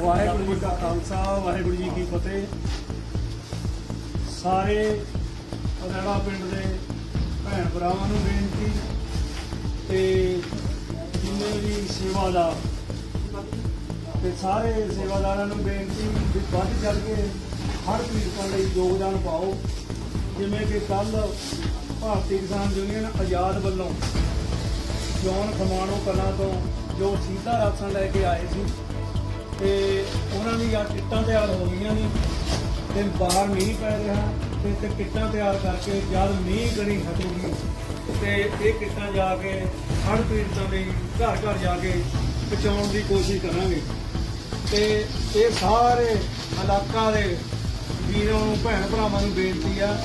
ਵਾਹਿਗੁਰੂ ਜੀ ਕਾ ਖਾਲਸਾ, ਵਾਹਿਗੁਰੂ ਜੀ ਕੀ ਫਤਿਹ। ਸਾਰੇ ਅਰੜਾ ਪਿੰਡ ਦੇ ਭੈਣ ਭਰਾਵਾਂ ਨੂੰ ਬੇਨਤੀ ਤੇ ਜਿੰਨੇ ਵੀ ਸੇਵਾਦਾਰ ਤੇ ਸਾਰੇ ਸੇਵਾਦਾਰਾਂ ਨੂੰ ਬੇਨਤੀ ਵੀ ਵੱਧ ਚੱਲ ਕੇ ਹਰ ਪੀੜਤਾਂ ਲਈ ਯੋਗਦਾਨ ਪਾਓ। ਜਿਵੇਂ ਕਿ ਕੱਲ ਭਾਰਤੀ ਕਿਸਾਨ ਯੂਨੀਅਨ ਆਜ਼ਾਦ ਵੱਲੋਂ ਜੌਨ ਖਮਾਣੋ ਕਲਾਂ ਤੋਂ ਜੋ ਸੀਤਾ ਰਾਸ਼ਨ ਲੈ ਕੇ ਆਏ ਸੀ ਤੇ ਉਹਨਾਂ ਦੀ ਆ ਕਿੱਟਾਂ ਤਿਆਰ ਹੋ ਗਈਆਂ ਨੇ ਤੇ ਬਾਹਰ ਮੀਂਹ ਪੈ ਰਿਹਾ ਤੇ ਤੇ ਕਿੱਟਾਂ ਤਿਆਰ ਕਰਕੇ ਜਦ ਮੀਂਹ ਕਣੀ ਹਟੂਗੀ ਤੇ ਇਹ ਕਿੱਟਾਂ ਜਾ ਕੇ ਹੜ੍ਹ ਪੀੜਤਾਂ ਲਈ ਘਰ ਘਰ ਜਾ ਕੇ ਪਹੁੰਚਾਉਣ ਦੀ ਕੋਸ਼ਿਸ਼ ਕਰਾਂਗੇ। ਤੇ ਇਹ ਸਾਰੇ ਇਲਾਕਾ ਦੇ ਵੀਰਾਂ ਨੂੰ, ਭੈਣ ਭਰਾਵਾਂ ਨੂੰ ਬੇਨਤੀ ਆ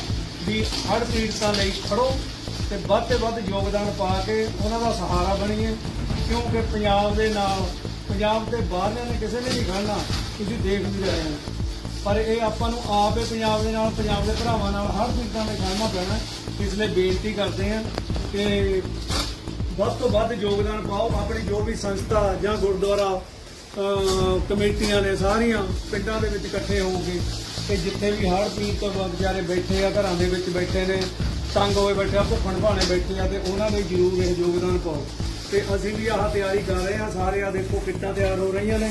ਵੀ ਹੜ੍ਹ ਪੀੜਤਾਂ ਲਈ ਖੜੋ ਤੇ ਵੱਧ ਤੇ ਵੱਧ ਯੋਗਦਾਨ ਪਾ ਕੇ ਉਹਨਾਂ ਦਾ ਸਹਾਰਾ ਬਣੀਏ, ਕਿਉਂਕਿ ਪੰਜਾਬ ਦੇ ਨਾਲ ਪੰਜਾਬ ਦੇ ਬਾਹਰਲਿਆਂ ਨੇ ਕਿਸੇ ਨੇ ਨਹੀਂ ਖੜਨਾ, ਤੁਸੀਂ ਦੇਖ ਵੀ ਰਹੇ ਹੋ। ਪਰ ਇਹ ਆਪਾਂ ਨੂੰ ਆਪ ਹੀ ਪੰਜਾਬ ਦੇ ਨਾਲ, ਪੰਜਾਬ ਦੇ ਭਰਾਵਾਂ ਨਾਲ ਹਰ ਪੀੜਤਾਂ ਨੇ ਖੜਨਾ ਪੈਣਾ। ਇਸ ਲਈ ਬੇਨਤੀ ਕਰਦੇ ਹਾਂ ਕਿ ਵੱਧ ਤੋਂ ਵੱਧ ਯੋਗਦਾਨ ਪਾਓ, ਆਪਣੀ ਜੋ ਵੀ ਸੰਸਥਾ ਜਾਂ ਗੁਰਦੁਆਰਾ ਕਮੇਟੀਆਂ ਨੇ ਸਾਰੀਆਂ ਪਿੰਡਾਂ ਦੇ ਵਿੱਚ ਇਕੱਠੇ ਹੋ ਕੇ ਤੇ ਜਿੱਥੇ ਵੀ ਹਰ ਪੀੜ ਤੋਂ ਵਿਚਾਰੇ ਬੈਠੇ ਆ, ਘਰਾਂ ਦੇ ਵਿੱਚ ਬੈਠੇ ਨੇ, ਤੰਗ ਹੋਏ ਬੈਠੇ ਆ, ਭੁੱਖਣ ਭਾਣੇ ਬੈਠੇ ਆ, ਤੇ ਉਹਨਾਂ ਲਈ ਜ਼ਰੂਰ ਇਹ ਯੋਗਦਾਨ ਪਾਓ। ਤੇ ਅਸੀਂ ਵੀ ਆਹ ਤਿਆਰੀ ਕਰ ਰਹੇ ਆ ਸਾਰੇ ਆ ਦੇਖੋ ਕਿੱਟਾਂ ਤਿਆਰ ਹੋ ਰਹੀਆਂ ਨੇ।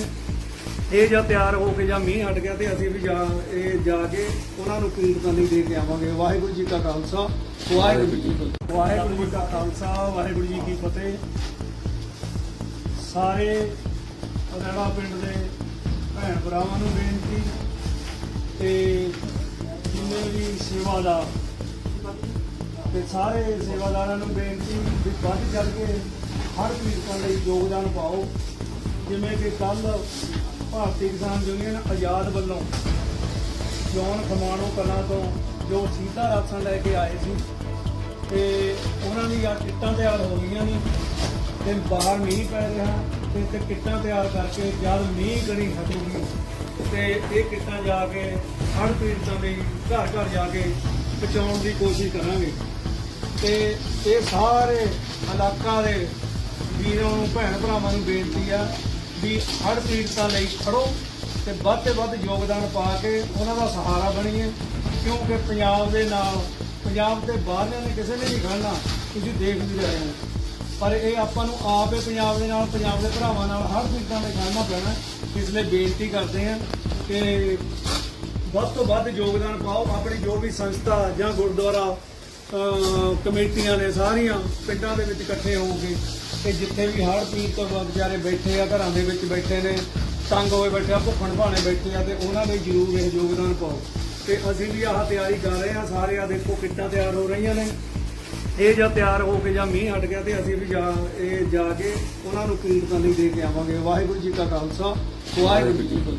ਇਹ ਜਾਂ ਤਿਆਰ ਹੋ ਕੇ ਜਾਂ ਮੀਂਹ ਹਟ ਗਿਆ ਤੇ ਅਸੀਂ ਵੀ ਜਾ, ਇਹ ਜਾ ਕੇ ਉਹਨਾਂ ਨੂੰ ਕੀਰਤਨ ਲਈ ਦੇ ਕੇ ਆਵਾਂਗੇ। ਵਾਹਿਗੁਰੂ ਜੀ ਕਾ ਖਾਲਸਾ, ਵਾਹਿਗੁਰੂ ਜੀ ਕੀ ਫਤਿਹ। ਵਾਹਿਗੁਰੂ ਜੀ ਕਾ ਖਾਲਸਾ, ਵਾਹਿਗੁਰੂ ਜੀ ਕੀ ਫਤਿਹ। ਸਾਰੇ ਅਰੜਾ ਪਿੰਡ ਦੇ ਭੈਣ ਭਰਾਵਾਂ ਨੂੰ ਬੇਨਤੀ ਤੇ ਜਿੰਨੇ ਵੀ ਸੇਵਾਦਾਰ ਤੇ ਸਾਰੇ ਸੇਵਾਦਾਰਾਂ ਨੂੰ ਬੇਨਤੀ ਵੀ ਵੱਧ ਚੱਲ ਕੇ ਹਰ ਪੀੜਤਾਂ ਲਈ ਯੋਗਦਾਨ ਪਾਓ। ਜਿਵੇਂ ਕਿ ਕੱਲ ਭਾਰਤੀ ਕਿਸਾਨ ਯੂਨੀਅਨ ਆਜ਼ਾਦ ਵੱਲੋਂ ਜੌਨ ਖਮਾਣੋ ਕਲਾਂ ਤੋਂ ਜੋ ਸੀਤਾ ਰਾਸ਼ਨ ਲੈ ਕੇ ਆਏ ਸੀ, ਤੇ ਉਹਨਾਂ ਦੀ ਆ ਕਿੱਟਾਂ ਤਿਆਰ ਹੋ ਗਈਆਂ ਨੇ, ਤੇ ਬਾਹਰ ਮੀਂਹ ਪੈ ਰਿਹਾ, ਤੇ ਤੇ ਕਿੱਟਾਂ ਤਿਆਰ ਕਰਕੇ ਜਦ ਮੀਂਹ ਗਣੀ ਹਟੂਗੀ, ਤੇ ਇਹ ਕਿੱਟਾਂ ਜਾ ਕੇ ਹੜ੍ਹ ਪੀੜਤਾਂ ਲਈ ਘਰ ਘਰ ਜਾ ਕੇ ਪਹੁੰਚਾਉਣ ਦੀ ਕੋਸ਼ਿਸ਼ ਕਰਾਂਗੇ। ਤੇ ਇਹ ਸਾਰੇ ਇਲਾਕਾ ਦੇ ਵੀਰਾਂ ਨੂੰ ਭੈਣ ਭਰਾਵਾਂ ਨੂੰ ਬੇਨਤੀ ਆ ਵੀ ਹੜ੍ਹ ਪੀੜਤਾਂ ਲਈ ਖੜੋ ਤੇ ਵੱਧ ਤੇ ਵੱਧ ਯੋਗਦਾਨ ਪਾ ਕੇ ਉਹਨਾਂ ਦਾ ਸਹਾਰਾ ਬਣੀਏ। ਕਿਉਂਕਿ ਪੰਜਾਬ ਦੇ ਨਾਲ, ਪੰਜਾਬ ਦੇ ਬਾਹਰਲਿਆਂ ਨੇ ਕਿਸੇ ਨੇ ਨਹੀਂ ਖੜਨਾ, ਤੁਸੀਂ ਦੇਖ ਵੀ ਰਹੇ ਹੋ। ਪਰ ਇਹ ਆਪਾਂ ਨੂੰ ਆਪ ਹੀ ਪੰਜਾਬ ਦੇ ਨਾਲ, ਪੰਜਾਬ ਦੇ ਭਰਾਵਾਂ ਨਾਲ ਹਰ ਪੀੜਤਾਂ ਦੇ ਖੜਨਾ ਪੈਣਾ। ਇਸ ਲਈ ਬੇਨਤੀ ਕਰਦੇ ਹਾਂ ਕਿ ਵੱਧ ਤੋਂ ਵੱਧ ਯੋਗਦਾਨ ਪਾਓ। ਆਪਣੀ ਜੋ ਵੀ ਸੰਸਥਾ ਜਾਂ ਗੁਰਦੁਆਰਾ ਕਮੇਟੀਆਂ ਨੇ ਸਾਰੀਆਂ ਪਿੰਡਾਂ ਦੇ ਵਿੱਚ ਇਕੱਠੇ ਹੋ ਕੇ ਤੇ ਜਿੱਥੇ ਵੀ ਹੜ੍ਹ ਪੀੜ ਤੋਂ ਵਿਚਾਰੇ ਬੈਠੇ ਆ, ਘਰਾਂ ਦੇ ਵਿੱਚ ਬੈਠੇ ਨੇ, ਤੰਗ ਹੋਏ ਬੈਠੇ ਆ, ਭੁੱਖਣ ਭਾਣੇ ਬੈਠੇ ਆ ਤੇ ਉਹਨਾਂ ਲਈ ਜ਼ਰੂਰ ਇਹ ਯੋਗਦਾਨ ਪਾਓ। ਤੇ ਅਸੀਂ ਵੀ ਆਹ ਤਿਆਰੀ ਕਰ ਰਹੇ ਆ ਸਾਰੇ ਆ ਦੇਖੋ ਕਿੱਟਾਂ ਤਿਆਰ ਹੋ ਰਹੀਆਂ ਨੇ। ਇਹ ਜਾਂ ਤਿਆਰ ਹੋ ਕੇ ਜਾਂ ਮੀਂਹ ਹਟ ਗਿਆ ਤੇ ਅਸੀਂ ਵੀ ਜਾ ਇਹ ਜਾ ਕੇ ਉਹਨਾਂ ਨੂੰ ਕੀਰਤਨ ਲਈ ਦੇ ਕੇ ਆਵਾਂਗੇ। ਵਾਹਿਗੁਰੂ ਜੀ ਕਾ ਖਾਲਸਾ, ਵਾਹਿਗੁਰੂ ਜੀ ਕੀ ਫਤਿਹ।